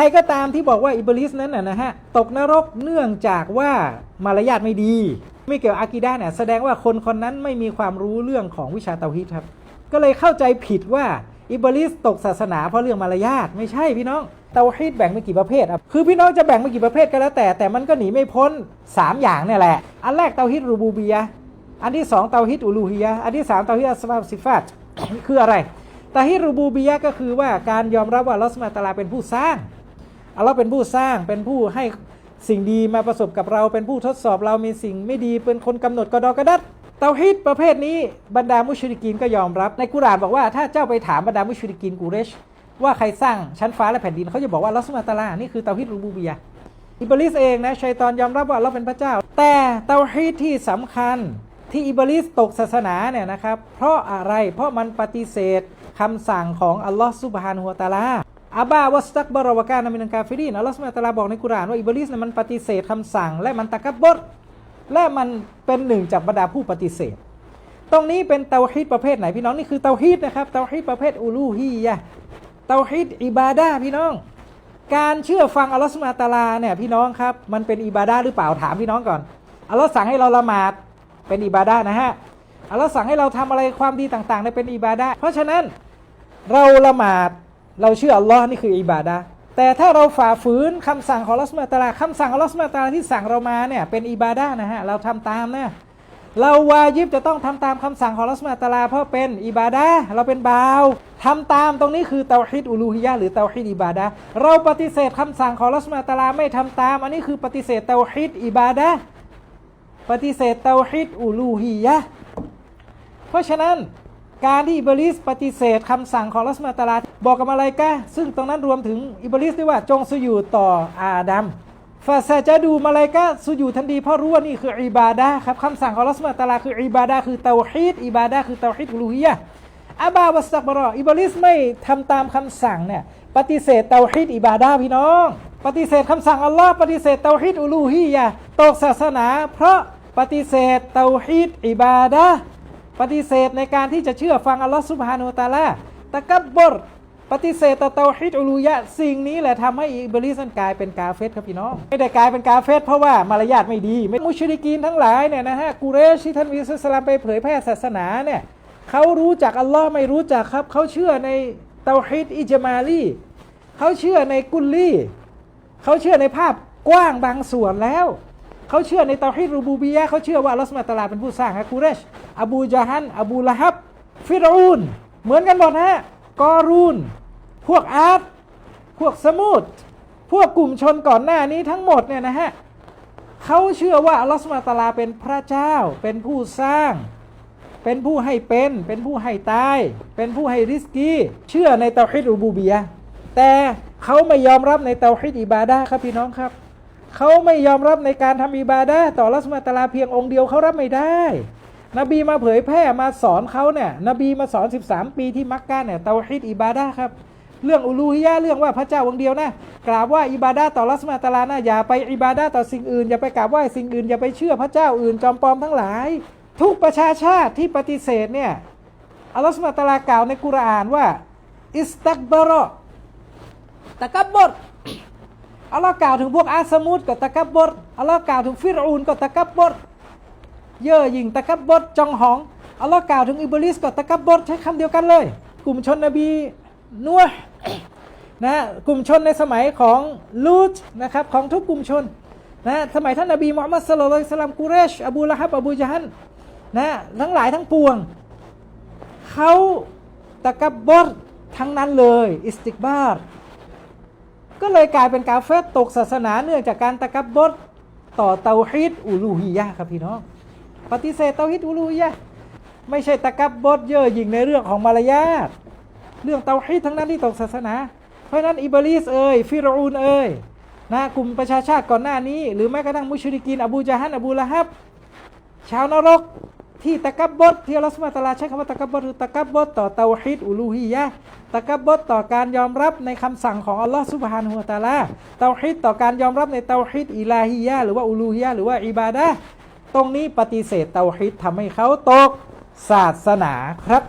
รก็ตามที่บอกว่าอิบลิสนั้นนะนะฮะตกนรกเนื่องจากว่ามารยาทไม่ดี ไม่เกี่ยวอากีดาเนี่ยแสดงว่าคนคนนั้นไม่มีความรู้เรื่องของวิชาเตาฮีดครับ ก็เลยเข้าใจผิดว่าอิบลิสตกศาสนาเพราะเรื่องมารยาทไม่ใช่พี่น้องเตาฮีดแบ่งเป็นกี่ประเภทอะคือพี่น้องจะแบ่งเป็นกี่ประเภทก็แล้วแต่ แต่มันก็หนีไม่พ้น 3 อย่างเนี่ยแหละ อันแรกเตาฮีดรูบูบียะอันที่สองเตาฮีดอูลูฮียะอันที่สามเตาฮีดอัสมาซิฟัตคืออะไรเตาฮีดรูบูบียะก็คือว่าการยอมรับว่าลอสุบฮาตาลาเป็นผู้สร้าง อัลลอฮ์เป็นผู้สร้างเป็นผู้ให้สิ่งดีมาประสบกับเราเป็นผู้ทดสอบเรามีสิ่งไม่ดีเป็นคนกำหนดกระดอกระดัดเตาฮิดประเภทนี้บรรดามุชริกีนก็ยอมรับ ในกุรานบอกว่าถ้าเจ้าไปถามบรรดามุชริกีนกูเรช ว่าใครสร้างชั้นฟ้าและแผ่นดินเขาจะบอกว่าอัลลอฮ์สุฮานะฮูวะตาลานี่คือเตาฮิดรูบูบียอิบลิสเองนะชัยตอนยอมรับว่าเราเป็นพระเจ้า แต่เตาฮิดที่สำคัญที่อิบลิสตกศาสนาเนี่ยนะครับเพราะอะไรเพราะมันปฏิเสธคำสั่งของอัลลอฮ์สุบฮานะฮูวตะอาลา อาบาวัสตักบารวกานามินังกาฟิรินอัลลอฮฺสุบฮาตาลาบอกในกุรานว่าอิบลิสเนี่ยมันปฏิเสธคำสั่ง และมันตะกับบดและมันเป็นหนึ่งจากบรรดาผู้ปฏิเสธ ตรงนี้เป็นเตาฮีดประเภทไหนพี่น้องนี่คือเตาฮีดนะครับเตาฮีดประเภทอูลูฮียะเตาฮีดอิบาดาพี่น้อง การเชื่อฟังอัลลอฮฺสุบฮาตาลาเนี่ยพี่น้องครับมันเป็นอิบาดาหรือเปล่าถามพี่น้องก่อนอัลลอฮ์สั่งให้เราละหมาดเป็นอิบาดานะฮะอัลลอฮ์สั่งให้เราทำอะไรความดีต่างๆเนี่ยเป็นอิบาดาเพราะฉะนั้นเราละหมาด เราเชื่ออัลลอฮ์นี่คืออิบาดะแต่ถ้าเราฝ่าฝืนคำสั่งของลอสุบฮาตาลาคำสั่งของลอสุบฮาตาลาที่สั่งเรามาเนี่ยเป็นอิบาดะนะฮะเราทำตามนะเราวาญิบจะต้องทำตามคำสั่งของลอสุบฮาตาลา เพราะเป็นอิบาดะเราเป็นบ่าวทำตามตรงนี้คือเตาฮิดอุลูฮิยะหรือเตาฮิดอิบาดะเราปฏิเสธคำสั่งของลอสุบฮาตาลาไม่ทำตาม อันนี้คือปฏิเสธเตาฮิดอิบาดะปฏิเสธเตาฮิดอุลูฮิยะเพราะฉะนั้น การที่อิบลิสปฏิเสธคำสั่งของลัสมาตาลาบอกกับมาลายกะซึ่งตรงนั้นรวมถึงอิบลิสด้วยว่าจงสุญูดต่ออาดัมฟาซาจะดูมาลายกะสุญูดทันทีเพราะรู้ว่านี่คืออิบาดะครับคำสั่งของลัสมาตาลาคืออิบาดะคือเตาฮีดอิบาดะคือเตาฮีดอุลูฮิยะอาบาวัสตักบารออิบลิสไม่ทำตามคำสั่งเนี่ยปฏิเสธเตาฮีดอิบาดะพี่น้อง ปฏิเสธคำสั่งอัลลอฮ์ปฏิเสธเตาฮีดอุลูฮิยะตกศาสนา เพราะปฏิเสธเตาฮีดอิบาดะ ปฏิเสธในการที่จะเชื่อฟังอัลลอฮฺสุบฮานุวะตาลาตะกับบรปฏิเสธต่อเตาฮิดอุลูยะสิ่งนี้แหละทำให้อิบลิสันกลายเป็นกาเฟสครับพี่น้อง ไม่ได้กลายเป็นกาเฟสเพราะว่ามารยาทไม่ดี ไม่มุชริกีนทั้งหลายเนี่ยนะฮะกูเรชที่ท่านอิสลามไปเผยแพร่ศาสนาเนี่ยเขารู้จักอัลลอฮ์ไม่รู้จักครับ เขาเชื่อในเตาฮิดอิจมาลีเขาเชื่อในกุลลีเขาเชื่อในภาพกว้างบางส่วนแล้ว เขาเชื่อในเตาฮีดรูบูบียะเขาเชื่อว่าอัลลอฮฺสุบฮาตลาเป็นผู้สร้างฮะกูเรชอบูจาฮันอบูละฮับ ฟิรูน เหมือนกันหมดฮะกอรูน พวกอาร์ตพวกสมุดพวกกลุ่มชนก่อนหน้านี้ทั้งหมดเนี่ยนะฮะเขาเชื่อว่าอัลลอฮฺสุบฮาตลาเป็นพระเจ้า เป็นผู้สร้าง เป็นผู้ให้เป็น เป็นผู้ให้ตาย เป็นผู้ให้ริสกีเชื่อในเตาฮีดรูบูบียะแต่เขาไม่ยอมรับในเตาฮีดอิบาดะครับพี่น้องครับ เขาไม่ยอมรับในการทำอิบาดะต่อรัสมาตาลาเพียงองค์เดียวเขารับไม่ได้ นบีมาเผยแพร่มาสอนเขาเนี่ยนบีมาสอน 13 ปีที่มักกะเนี่ยเตาฮิดอิบาดะครับเรื่องอุลูฮิยะเรื่องว่าพระเจ้าองค์เดียวนะกราบไหว่าอิบาดะต่อรัสมาตาลานะอย่าไปอิบาดะต่อสิ่งอื่นอย่าไปกราบไหว้สิ่งอื่นอย่าไปเชื่อพระเจ้าอื่นจอมปลอมทั้งหลาย ทุกประชาชาติที่ปฏิเสธเนี่ยอัลลอฮฺสุบฮานะตาลากล่าวในกุรอานว่าอิสตักบารอตะกับบด อัลลอฮ์กล่าวถึงพวกอาสมุดก็ตะกับบดอัลลอฮ์กล่าวถึงฟิรูนก็ตะกับบดเย่อหยิ่งตะกับบดจองหองอัลลอฮ์กล่าวถึงอิบลิสก็ตะกับบดใช้คำเดียวกันเลย กลุ่มชนนบีนัวนะกลุ่มชนในสมัยของลูตนะครับของทุกกลุ่มชนนะสมัยท่านนบีมุฮัมมัดสลลัลลอฮุอะลัยสลลัมกุเรชอบูละฮับอบูจาฮันนะทั้งหลายทั้งปวงเขาตะกับบดทั้งนั้นเลย อิสติกบาร์ ก็เลยกลายเป็นกาเฟตตกศาสนาเนื่องจากการตะกับบดต่อเตาฮิดอุลูฮียะครับพี่น้องปฏิเสธเตาฮิดอุลูฮียะไม่ใช่ตะกับบดเย่อหยิ่งในเรื่องของมารยาทเรื่องเตาฮิดทั้งนั้นที่ตกศาสนา เพราะนั้นอิบลิสเอ่ยฟิรูนเอ่ยนะกลุ่มประชาชาติก่อนหน้านี้ หรือแม้กระทั่งมุชริกีนอบูจาฮันอบูละฮับ ชาวนรก ที่ตะกับบดที่อัลลอฮฺสุบฮานะตาลาใช้คำว่าตะกับบดคือตะกับบดต่อเตาฮิดอุลูฮียะตะกับบดต่อการยอมรับในคำสั่งของอัลลอฮฺสุบฮานุฮะตาลาเตาฮิดต่อการยอมรับในเตาฮิดอิลาฮียะหรือว่าอุลูฮียะหรือว่าอิบาดะตรงนี้ปฏิเสธเตาฮิดทำให้เขาตกศาสนาครับ